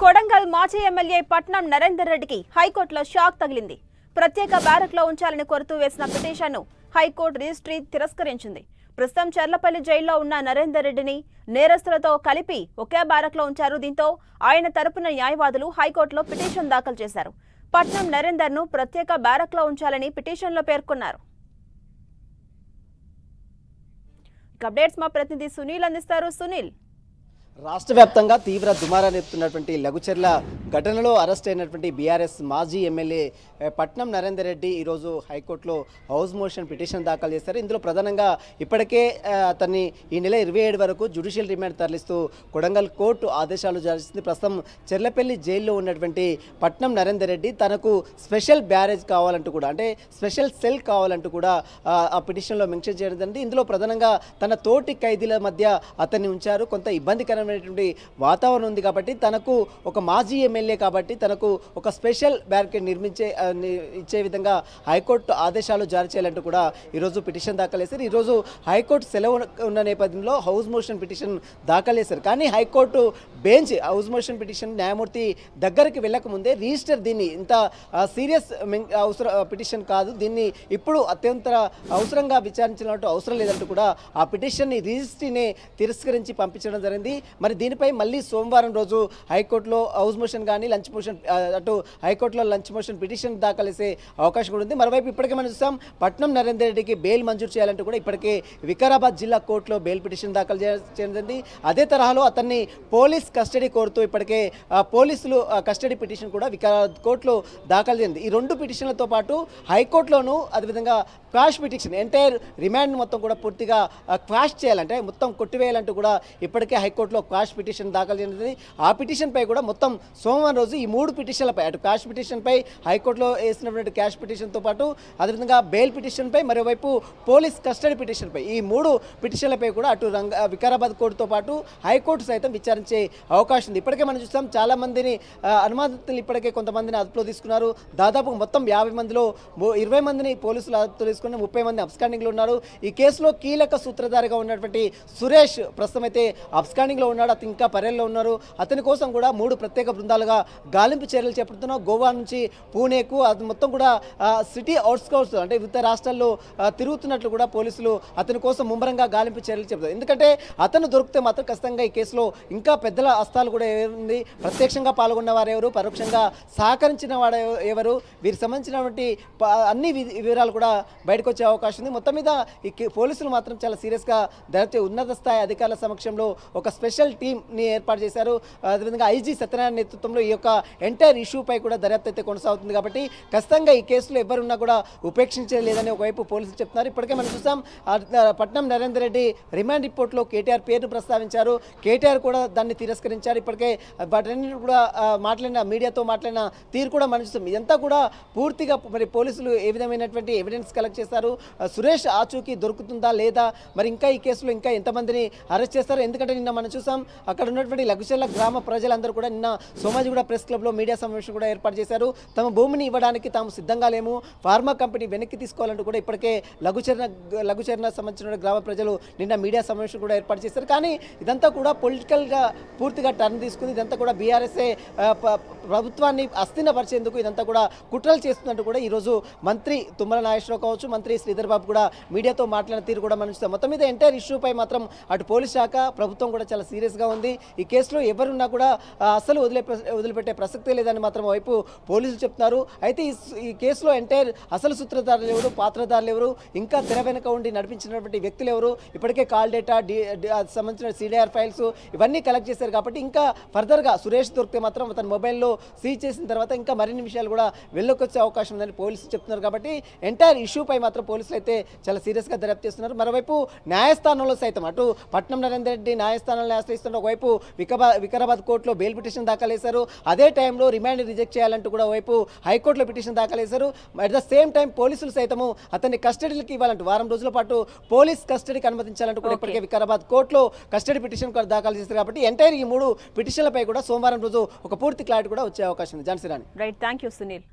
కొడంగల్ మాజీ ఎమ్మెల్యే పట్నం నరేందర్ రెడ్డికి హైకోర్టులో షాక్ తగిలింది. ప్రత్యేక బ్యారక్లో ఉంచాలని కోరుతూ వేసిన పిటిషన్ను హైకోర్టు రిజిస్ట్రీ తిరస్కరించింది. ప్రస్తుతం చర్లపల్లి జైల్లో ఉన్న నరేందర్ రెడ్డిని నేరస్తులతో కలిపి ఒకే బ్యారక్లో ఉంచారు. దీంతో ఆయన తరపున న్యాయవాదులు హైకోర్టులో పిటిషన్ దాఖలు చేశారు. పట్నం నరేందర్ను ప్రత్యేక బ్యారక్లో ఉంచాలని పిటిషన్లో పేర్కొన్నారు. అప్డేట్స్ మా ప్రతినిధి సునీల్ అందిస్తారు. సునీల్ రాష్ట్ర వ్యాప్తంగా తీవ్ర దుమారానెత్తున్నటువంటి లఘుచర్ల ఘటనలో అరెస్ట్ అయినటువంటి బీఆర్ఎస్ మాజీ ఎమ్మెల్యే పట్నం నరేందర్ రెడ్డి ఈరోజు హైకోర్టులో హౌస్ మోషన్ పిటిషన్ దాఖలు చేశారు. ఇందులో ప్రధానంగా ఇప్పటికే అతన్ని ఈ నెల ఇరవై ఏడు వరకు జ్యుడిషియల్ రిమాండ్ తరలిస్తూ కొడంగల్ కోర్టు ఆదేశాలు జారీ ప్రస్తుతం చెర్లపల్లి జైల్లో ఉన్నటువంటి పట్నం నరేందర్ రెడ్డి తనకు స్పెషల్ బ్యారేజ్ కావాలంటూ కూడా అంటే స్పెషల్ సెల్ కావాలంటూ కూడా ఆ, పిటిషన్లో మెన్షన్ చేయడం జరిగింది. ఇందులో ప్రధానంగా తన తోటి ఖైదీల మధ్య అతన్ని ఉంచారు. కొంత ఇబ్బందికరమైనటువంటి వాతావరణం ఉంది కాబట్టి తనకు ఒక మాజీ ఎమ్మెల్యే కాబట్టి తనకు ఒక స్పెషల్ బ్యారికేడ్ నిర్మించే ఇచ్చే విధంగా హైకోర్టు ఆదేశాలు జారీ చేయాలంటూ కూడా ఈరోజు పిటిషన్ దాఖలు చేశారు ఈరోజు హైకోర్టు సెలవు ఉన్న నేపథ్యంలో హౌస్ మోషన్ పిటిషన్ దాఖలు చేశారు కానీ high court bench house motion petition న్యాయమూర్తి దగ్గరికి వెళ్ళకముందే రిజిస్టర్ దీన్ని ఇంత సీరియస్ అవసర పిటిషన్ కాదు దీన్ని ఇప్పుడు అత్యంత అవసరంగా విచారించినట్టు అవసరం లేదంటూ కూడా ఆ పిటిషన్ని రిజిస్ట్రీని తిరస్కరించి పంపించడం జరిగింది. మరి దీనిపై మళ్ళీ సోమవారం రోజు హైకోర్టులో హౌస్ మోషన్ కానీ లంచ్ మోషన్ అటు హైకోర్టులో లంచ్ మోషన్ పిటిషన్ దాఖలు అవకాశం కూడా ఉంది. మరోవైపు ఇప్పటికే మనం చూస్తాం పట్నం నరేందర్ రెడ్డికి బెయిల్ మంజూరు చేయాలంటూ కూడా ఇప్పటికే వికారాబాద్ జిల్లా కోర్టులో బెయిల్ పిటిషన్ దాఖలు చే- చేయడం అదే తరహాలో అతన్ని పోలీస్ కస్టడీ కోరుతూ ఇప్పటికే పోలీసులు కస్టడీ పిటిషన్ కూడా వికారాబాద్ కోర్టులో దాఖలు చేసింది ఈ రెండు పిటిషన్లతో పాటు హైకోర్టులోనూ అదేవిధంగా క్వాష్ పిటిషన్ ఎంటైర్ రిమాండ్ మొత్తం కూడా పూర్తిగా క్వాష్ చేయాలంటే మొత్తం కొట్టివేయాలంటూ కూడా ఇప్పటికే హైకోర్టులో క్వాష్ పిటిషన్ దాఖలు చేయడం ఆ పిటిషన్పై కూడా మొత్తం సోమవారం రోజు ఈ మూడు పిటిషన్లపై అటు క్వాష్ పిటిషన్పై హైకోర్టులో వేసినటువంటి క్యాష్ పిటిషన్తో పాటు అదేవిధంగా బెయిల్ పిటిషన్పై మరోవైపు పోలీస్ కస్టడీ పిటిషన్పై ఈ మూడు పిటిషన్లపై కూడా అటు రంగ వికారాబాద్ కోర్టుతో పాటు హైకోర్టు సైతం విచారించే అవకాశం ఉంది. ఇప్పటికే మనం చూస్తాం చాలా మందిని అనుమానితులు ఇప్పటికే కొంతమందిని అదుపులో తీసుకున్నారు. దాదాపు మొత్తం యాభై మందిలో ఇరవై మందిని పోలీసులు అదుపులో తీసుకుని ముప్పై మంది అబ్స్కాండింగ్లో ఉన్నారు. ఈ కేసులో కీలక సూత్రధారిగా ఉన్నటువంటి సురేష్ ప్రస్తుతం అయితే అబ్స్కాండింగ్లో ఉన్నాడు అతను ఇంకా పరేల్లో ఉన్నారు. అతని కోసం కూడా మూడు ప్రత్యేక బృందాలుగా గాలింపు చర్యలు చేపడుతున్నాం గోవా నుంచి పూణేకు అది మొత్తం కూడా సిటీ అవుట్స్కౌట్స్ అంటే వివిధ రాష్ట్రాల్లో తిరుగుతున్నట్లు కూడా పోలీసులు అతని కోసం ముమ్మరంగా గాలింపు చర్యలు చెబుతారు ఎందుకంటే అతను దొరికితే మాత్రం ఖచ్చితంగా ఈ కేసులో ఇంకా పెద్దల హస్తాలు కూడా ఏముంది? ప్రత్యక్షంగా పాల్గొన్న వారు ఎవరు? పరోక్షంగా సహకరించిన వాడు ఎవరు? వీరికి సంబంధించినటువంటి అన్ని వివరాలు కూడా బయటకు వచ్చే అవకాశం ఉంది. మొత్తం మీద ఈ పోలీసులు మాత్రం చాలా సీరియస్గా దర్యాప్తు ఉన్నత స్థాయి అధికారుల సమక్షంలో ఒక స్పెషల్ టీంని ఏర్పాటు చేశారు. అదేవిధంగా ఐజీ సత్యనారాయణ నేతృత్వంలో ఈ యొక్క ఎంటైర్ ఇష్యూపై కూడా దర్యాప్తు అయితే కొనసాగుతుంది కాబట్టి ఖచ్చితంగా ఈ కేసులో ఎవరున్నా కూడా ఉపేక్షించలేదని ఒకవైపు పోలీసులు చెప్తున్నారు. ఇప్పటికే మనం చూసాం పట్నం నరేందర్ రెడ్డి రిమాండ్ రిపోర్ట్లో కేటీఆర్ పేరును ప్రస్తావించారు. కేటీఆర్ కూడా దాన్ని తిరస్కరించారు. ఇప్పటికే వాటిని కూడా మాట్లాడిన మీడియాతో మాట్లాడిన తీరు కూడా మనం చూస్తాం ఇదంతా కూడా పూర్తిగా మరి పోలీసులు ఏ విధమైనటువంటి ఎవిడెన్స్ కలెక్ట్ చేస్తారు సురేష్ ఆచూకీ దొరుకుతుందా లేదా? మరి ఇంకా ఈ కేసులో ఇంకా ఎంతమందిని అరెస్ట్ చేస్తారు? ఎందుకంటే నిన్న మనం చూసాం అక్కడ ఉన్నటువంటి లఘుచర్ల గ్రామ ప్రజలందరూ కూడా నిన్న సోమాజిగూడ ప్రెస్ క్లబ్లో మీడియా సమావేశం కూడా ఏర్పాటు చేశారు. తమ భూమిని ఇవ్వడానికి తాము సిద్ధంగా లేము. ఫార్మా కంపెనీ వెనక్కి తీసుకోవాలంటూ కూడా ఇప్పటికే లఘుచరణ లఘుచరణ సంబంధించిన గ్రామ ప్రజలు నిన్న మీడియా సమావేశం కూడా ఏర్పాటు చేశారు. కానీ ఇదంతా కూడా పొలిటికల్గా పూర్తిగా టర్న్ తీసుకుంది. ఇదంతా కూడా బీఆర్ఎస్ఏ ప్రభుత్వాన్ని అస్థిరపరిచేందుకు ఇదంతా కూడా కుట్రలు చేస్తున్నట్టు కూడా ఈరోజు మంత్రి తుమ్మల నాగేశ్వరరావు కావచ్చు మంత్రి శ్రీధర్ బాబు కూడా మీడియాతో మాట్లాడిన తీరు కూడా మనం చూస్తాం. మొత్తం మీద ఎంటైర్ ఇష్యూపై మాత్రం అటు పోలీస్ శాఖ ప్రభుత్వం కూడా చాలా సీరియస్గా ఉంది. ఈ కేసులో ఎవరున్నా కూడా అస్సలు వదిలే వదిలిపెట్టే ప్రసక్తే లేదని మాత్రం వైపు పోలీసులు చెప్తున్నారు. అయితే ఈ కేసులో ఎంటైర్ అసలు సూత్రధారులు ఎవరు పాత్రధారులు ఎవరు ఇంకా తెర వెనుక ఉండి నడిపించినటువంటి వ్యక్తులు ఎవరు ఇప్పటికే కాల్ డేటా డి సంబంధించిన సిడిఆర్ ఫైల్స్ ఇవన్నీ కలెక్ట్ చేశారు కాబట్టి ఇంకా ఫర్దర్గా సురేష్ దొరికితే మాత్రం అతని మొబైల్లో సీజ్ చేసిన తర్వాత ఇంకా మరిన్ని విషయాలు కూడా వెళ్ళొకొచ్చే అవకాశం ఉందని పోలీసులు చెప్తున్నారు కాబట్టి ఎంటైర్ ఇష్యూపై మాత్రం పోలీసులు అయితే చాలా సీరియస్గా దర్యాప్తు చేస్తున్నారు. మరోవైపు న్యాయస్థానంలో సైతం అటు పట్నం నరేందర్ రెడ్డి న్యాయస్థానంలో ఆశ్రయిస్తున్న ఒకవైపు వికారాబాద్ కోర్టులో బెయిల్ పిటిషన్ దాఖలు చేశారు అదే టైంలో రిమాండ్ రిజెక్ట్ చేయాలంటూ కూడా వైపు హైకోర్టులో పిటిషన్ దాఖలు చేశారు అట్ ద సేమ్ టైం పోలీసులు సైతము అతన్ని కస్టడీకి ఇవ్వాలంటూ వారం రోజుల పాటు పోలీస్ కస్టడీకి అనుమతించాలంటూ కూడా. ఇప్పటికే వికారాబాద్ కోర్టులో కస్టడీ పిటిషన్ కూడా దాఖలు చేశారు కాబట్టి ఎంటైర్ ఈ మూడు పిటిషన్లపై కూడా సోమవారం రోజు ఒక పూర్తి క్లారిటీ కూడా వచ్చే అవకాశం ఉంది. Jhansi Rani. Right thank you Sunil